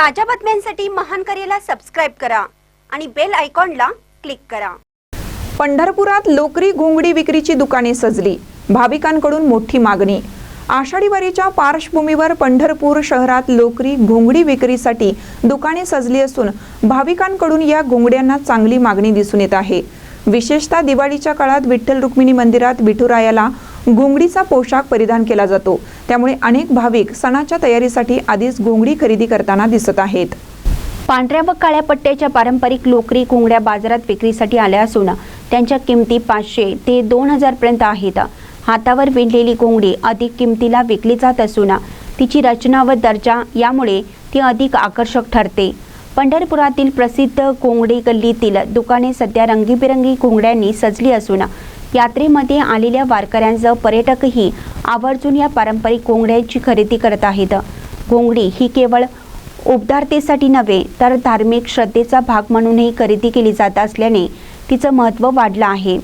ताज्या बातम्यांसाठी महान करेला सबस्क्राईब करा आणि बेल आयकॉनला क्लिक करा. पंढरपुरात लोकरी घोंगडी विक्रीची दुकाने सजली. भाविकांकडून मोठी मागणी. आषाढी वारीच्या पार्श्वभूमीवर पंढरपूर शहरात लोकरी घोंगडी विक्रीसाठी दुकाने सजली असून भाविकांकडून या घोंगड्यांना चांगली मागणी दिसून येत आहे. विशेषतः दिवाळीच्या काळात विठ्ठल रुक्मिणी मंदिरात विठुरायाला घोंगडीचा पोशाख परिधान केला जातो. त्यामुळे अनेक भाविक सणाच्या तयारीसाठी आधीच घोंगडी खरेदी करताना दिसत आहेत. पांढऱ्या व काळ्या पट्ट्याच्या पारंपरिक लोकरी घोंगड्या बाजारात विक्रीसाठी आल्या असून त्यांच्या किमती पाचशे ते दोन हजारपर्यंत आहेत. हातावर विणलेली कोंबडी अधिक किमतीला विकली जात असून तिची रचना व दर्जा यामुळे ती अधिक आकर्षक ठरते. पंढरपुरातील प्रसिद्ध घोंगडी गल्लीतील दुकाने सध्या रंगीबेरंगी घोंगड्यांनी सजली असून यात्रेमध्ये आलेल्या वारकऱ्यांचं पर्यटकही आवर्जून या पारंपरिक घोंगड्यांची खरेदी करत आहेत. घोंगडी ही केवळ उबदारतेसाठी नव्हे तर धार्मिक श्रद्धेचा भाग म्हणूनही खरेदी केली जात असल्याने तिचं महत्त्व वाढलं आहे.